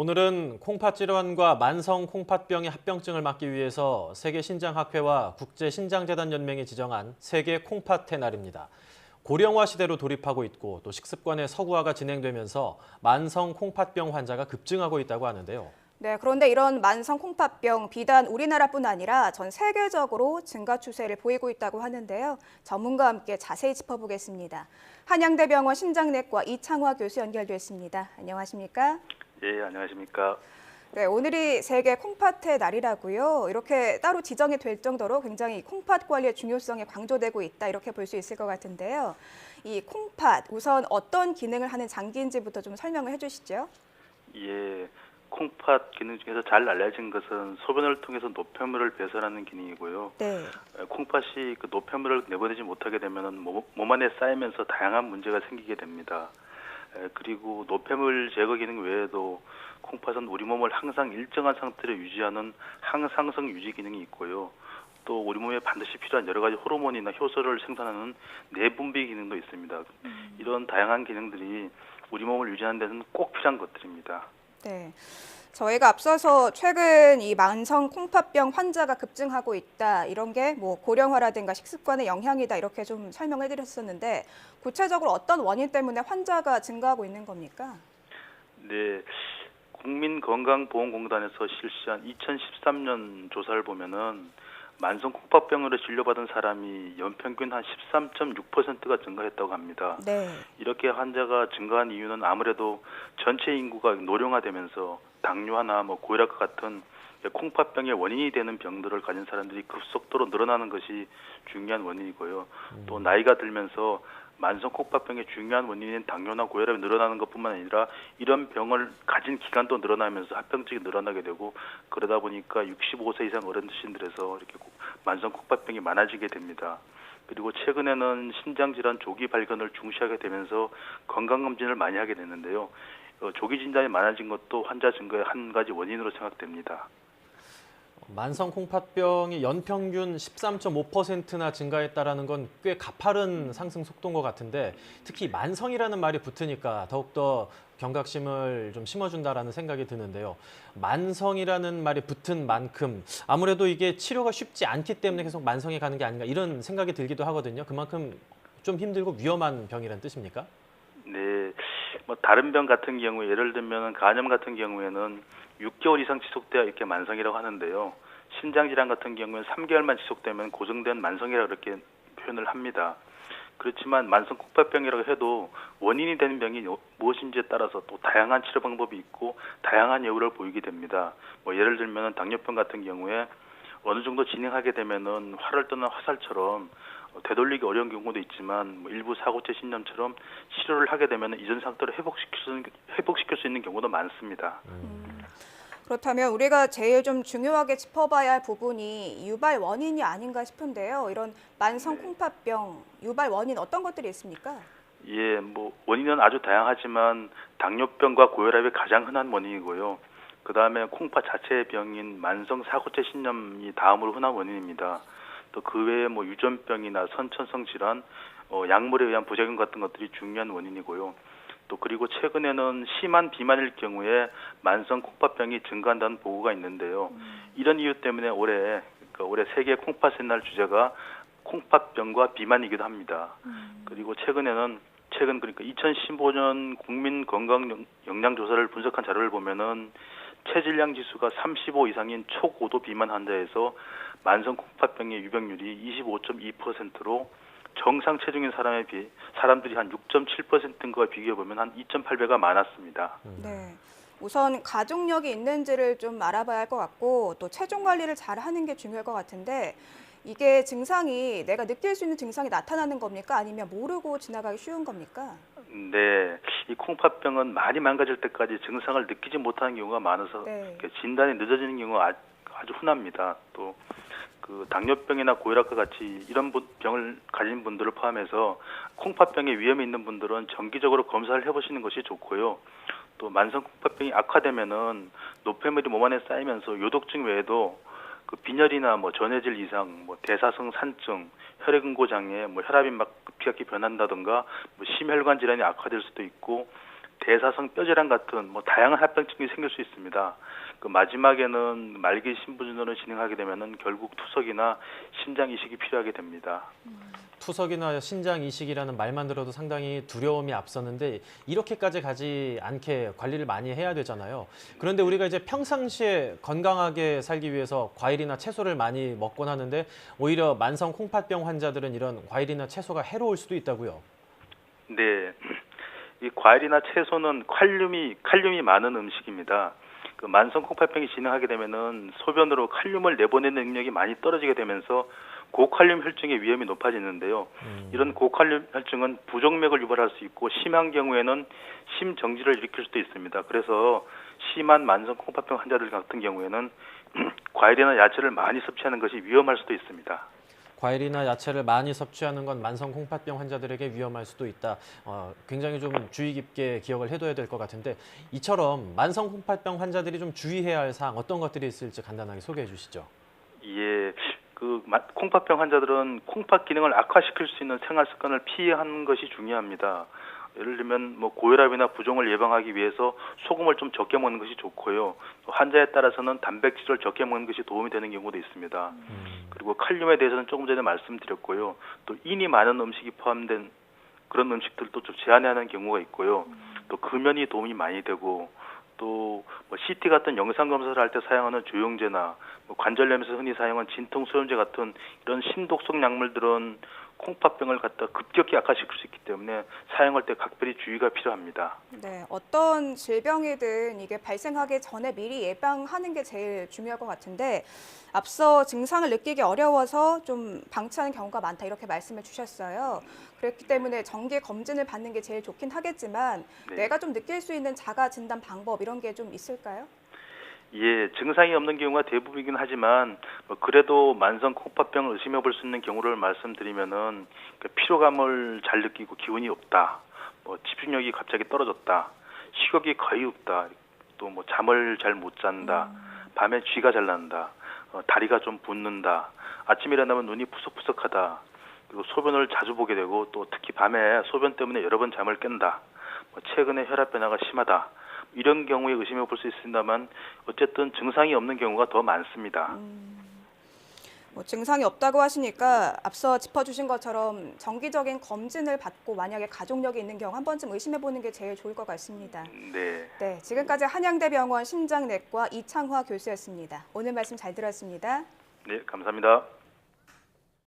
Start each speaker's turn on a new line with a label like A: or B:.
A: 오늘은 콩팥 질환과 만성 콩팥병의 합병증을 막기 위해서 세계 신장학회와 국제 신장재단 연맹이 지정한 세계 콩팥의 날입니다. 고령화 시대로 돌입하고 있고 또 식습관의 서구화가 진행되면서 만성 콩팥병 환자가 급증하고 있다고 하는데요.
B: 네, 그런데 이런 만성 콩팥병 비단 우리나라뿐 아니라 전 세계적으로 증가 추세를 보이고 있다고 하는데요. 전문가와 함께 자세히 짚어보겠습니다. 한양대병원 신장내과 이창화 교수 연결됐습니다. 안녕하십니까?
C: 예, 안녕하십니까.
B: 네, 오늘이 세계 콩팥의 날이라고요. 이렇게 따로 지정이 될 정도로 굉장히 콩팥 관리의 중요성이 강조되고 있다 이렇게 볼 수 있을 것 같은데요. 이 콩팥 우선 어떤 기능을 하는 장기인지부터 좀 설명을 해주시죠.
C: 예, 콩팥 기능 중에서 잘 알려진 것은 소변을 통해서 노폐물을 배설하는 기능이고요.
B: 네,
C: 에, 콩팥이 그 노폐물을 내보내지 못하게 되면은 몸, 몸 안에 쌓이면서 다양한 문제가 생기게 됩니다. 에, 그리고 노폐물 제거 기능 외에도 콩팥은 우리 몸을 항상 일정한 상태로 유지하는 항상성 유지 기능이 있고요. 또 우리 몸에 반드시 필요한 여러 가지 호르몬이나 효소를 생산하는 내분비 기능도 있습니다. 이런 다양한 기능들이 우리 몸을 유지하는 데는 꼭 필요한 것들입니다.
B: 네. 저희가 앞서서 최근 이 만성 콩팥병 환자가 급증하고 있다 이런 게 뭐 고령화라든가 식습관의 영향이다 이렇게 좀 설명해 드렸었는데 구체적으로 어떤 원인 때문에 환자가 증가하고 있는 겁니까?
C: 네, 국민건강보험공단에서 실시한 2013년 조사를 보면은 만성 콩팥병으로 진료받은 사람이 연평균 한 13.6%가 증가했다고 합니다.
B: 네.
C: 이렇게 환자가 증가한 이유는 아무래도 전체 인구가 노령화되면서 당뇨나 뭐 고혈압 같은 콩팥병의 원인이 되는 병들을 가진 사람들이 급속도로 늘어나는 것이 중요한 원인이고요. 또 나이가 들면서 만성 콩팥병의 중요한 원인인 당뇨나 고혈압이 늘어나는 것뿐만 아니라 이런 병을 가진 기간도 늘어나면서 합병증이 늘어나게 되고 그러다 보니까 65세 이상 어르신들에서 이렇게 고- 만성 콩팥병이 많아지게 됩니다. 그리고 최근에는 신장 질환 조기 발견을 중시하게 되면서 건강 검진을 많이 하게 됐는데요. 어, 조기 진단이 많아진 것도 환자 증가의 한 가지 원인으로 생각됩니다.
A: 만성 콩팥병이 연평균 13.5%나 증가했다라는 건 꽤 가파른 상승 속도인 것 같은데 특히 만성이라는 말이 붙으니까 더욱더 경각심을 좀 심어준다라는 생각이 드는데요. 만성이라는 말이 붙은 만큼 아무래도 이게 치료가 쉽지 않기 때문에 계속 만성에 가는 게 아닌가 이런 생각이 들기도 하거든요. 그만큼 좀 힘들고 위험한 병이라는 뜻입니까?
C: 네, 뭐 다른 병 같은 경우 예를 들면 간염 같은 경우에는 6개월 이상 지속돼야 이렇게 만성이라고 하는데요. 신장 질환 같은 경우는 3개월만 지속되면 고정된 만성이라고 이렇게 표현을 합니다. 그렇지만 만성 콩팥병이라고 해도 원인이 되는 병이 요- 무엇인지에 따라서 또 다양한 치료 방법이 있고 다양한 예후를 보이게 됩니다. 뭐 예를 들면 당뇨병 같은 경우에 어느 정도 진행하게 되면은 활을 떠난 화살처럼 어, 되돌리기 어려운 경우도 있지만 뭐 일부 사고체 신염처럼 치료를 하게 되면 이전 상태로 회복시킬 수 회복시킬 수 있는 경우도 많습니다.
B: 그렇다면 우리가 제일 좀 중요하게 짚어봐야 할 부분이 유발 원인이 아닌가 싶은데요. 이런 만성 콩팥병 유발 원인 어떤 것들이 있습니까?
C: 예, 뭐 원인은 아주 다양하지만 당뇨병과 고혈압이 가장 흔한 원인이고요. 그 다음에 콩팥 자체의 병인 만성 사고체 신염이 다음으로 흔한 원인입니다. 또 그 외에 뭐 유전병이나 선천성 질환, 어, 약물에 의한 부작용 같은 것들이 중요한 원인이고요. 또 그리고 최근에는 심한 비만일 경우에 만성 콩팥병이 증가한다는 보고가 있는데요. 이런 이유 때문에 올해 그러니까 올해 세계 콩팥의 날 주제가 콩팥병과 비만이기도 합니다. 그리고 최근에는 최근 그러니까 2015년 국민 건강 영양 조사를 분석한 자료를 보면은 체질량 지수가 35 이상인 초고도 비만 환자에서 만성 콩팥병의 유병률이 25.2%로 정상 체중인 사람에 비해 사람들이 한 6.7%인 거와 비교해 보면 한 2.8배가 많았습니다.
B: 네. 우선 가족력이 있는지를 좀 알아봐야 할 것 같고 또 체중 관리를 잘 하는 게 중요할 것 같은데 이게 증상이 내가 느낄 수 있는 증상이 나타나는 겁니까? 아니면 모르고 지나가기 쉬운 겁니까?
C: 네, 이 콩팥병은 많이 망가질 때까지 증상을 느끼지 못하는 경우가 많아서
B: 네.
C: 이렇게 진단이 늦어지는 경우가 아- 아주 흔합니다. 또 그 당뇨병이나 고혈압과 같이 이런 분- 병을 가진 분들을 포함해서 콩팥병에 위험이 있는 분들은 정기적으로 검사를 해보시는 것이 좋고요. 또 만성 콩팥병이 악화되면은 노폐물이 몸 안에 쌓이면서 요독증 외에도 그 빈혈이나 뭐 전해질 이상, 뭐 대사성 산증, 혈액응고 장애, 뭐 혈압이 막 급격히 변한다든가 뭐 심혈관 질환이 악화될 수도 있고 대사성 뼈 질환 같은 뭐 다양한 합병증이 생길 수 있습니다. 그 마지막에는 말기 신부전을 진행하게 되면은 결국 투석이나 심장 이식이 필요하게 됩니다.
A: 투석이나 신장 이식이라는 말만 들어도 상당히 두려움이 앞서는데 이렇게까지 가지 않게 관리를 많이 해야 되잖아요. 그런데 우리가 이제 평상시에 건강하게 살기 위해서 과일이나 채소를 많이 먹곤 하는데 오히려 만성 콩팥병 환자들은 이런 과일이나 채소가 해로울 수도 있다고요.
C: 네. 이 과일이나 채소는 칼륨이 칼륨이 많은 음식입니다. 그 만성 콩팥병이 진행하게 되면은 소변으로 칼륨을 내보내는 능력이 많이 떨어지게 되면서 고칼륨 혈증의 위험이 높아지는데요.
A: 음.
C: 이런 고칼륨 혈증은 부정맥을 유발할 수 있고 심한 경우에는 심정지를 일으킬 수도 있습니다. 그래서 심한 만성 콩팥병 환자들 같은 경우에는 과일이나 야채를 많이 섭취하는 것이 위험할 수도 있습니다.
A: 과일이나 야채를 많이 섭취하는 건 만성 콩팥병 환자들에게 위험할 수도 있다. 어, 굉장히 좀 주의 깊게 기억을 해둬야 될 것 같은데 이처럼 만성 콩팥병 환자들이 좀 주의해야 할 사항 어떤 것들이 있을지 간단하게 소개해 주시죠.
C: 예, 그 마- 콩팥병 환자들은 콩팥 기능을 악화시킬 수 있는 생활 습관을 피하는 것이 중요합니다. 예를 들면 뭐 고혈압이나 부종을 예방하기 위해서 소금을 좀 적게 먹는 것이 좋고요. 또 환자에 따라서는 단백질을 적게 먹는 것이 도움이 되는 경우도 있습니다.
A: 음.
C: 그리고 칼륨에 대해서는 조금 전에 말씀드렸고요. 또 인이 많은 음식이 포함된 그런 음식들도 좀 제한해야 하는 경우가 있고요. 또 금연이 도움이 많이 되고 또 뭐 CT 같은 영상 검사를 할 때 사용하는 조영제나 뭐 관절염에서 흔히 사용한 진통 소염제 같은 이런 신독성 약물들은 콩팥병을 갖다 급격히 악화시킬 수 있기 때문에 사용할 때 각별히 주의가 필요합니다.
B: 네, 어떤 질병이든 이게 발생하기 전에 미리 예방하는 게 제일 중요할 것 같은데 앞서 증상을 느끼기 어려워서 좀 방치하는 경우가 많다 이렇게 말씀을 주셨어요. 그렇기 때문에 정기 검진을 받는 게 제일 좋긴 하겠지만
C: 네.
B: 내가 좀 느낄 수 있는 자가 진단 방법 이런 게 좀 있을까요?
C: 예, 증상이 없는 경우가 대부분이긴 하지만 뭐 그래도 만성 콩팥병을 의심해 볼 수 있는 경우를 말씀드리면은 그 피로감을 잘 느끼고 기운이 없다, 뭐 집중력이 갑자기 떨어졌다, 식욕이 거의 없다, 또 뭐 잠을 잘 못 잔다, 밤에 쥐가 잘 난다, 어, 다리가 좀 붓는다, 아침에 일어나면 눈이 푸석푸석하다, 그리고 소변을 자주 보게 되고 또 특히 밤에 소변 때문에 여러 번 잠을 깬다, 뭐 최근에 혈압 변화가 심하다. 이런 경우에 의심해 볼 수 있습니다만 어쨌든 증상이 없는 경우가 더 많습니다.
B: 뭐 증상이 없다고 하시니까 앞서 짚어주신 것처럼 정기적인 검진을 받고 만약에 가족력이 있는 경우 한 번쯤 의심해 보는 게 제일 좋을 것 같습니다.
C: 네,
B: 네, 지금까지 한양대병원 심장내과 이창화 교수였습니다. 오늘 말씀 잘 들었습니다.
C: 네 감사합니다.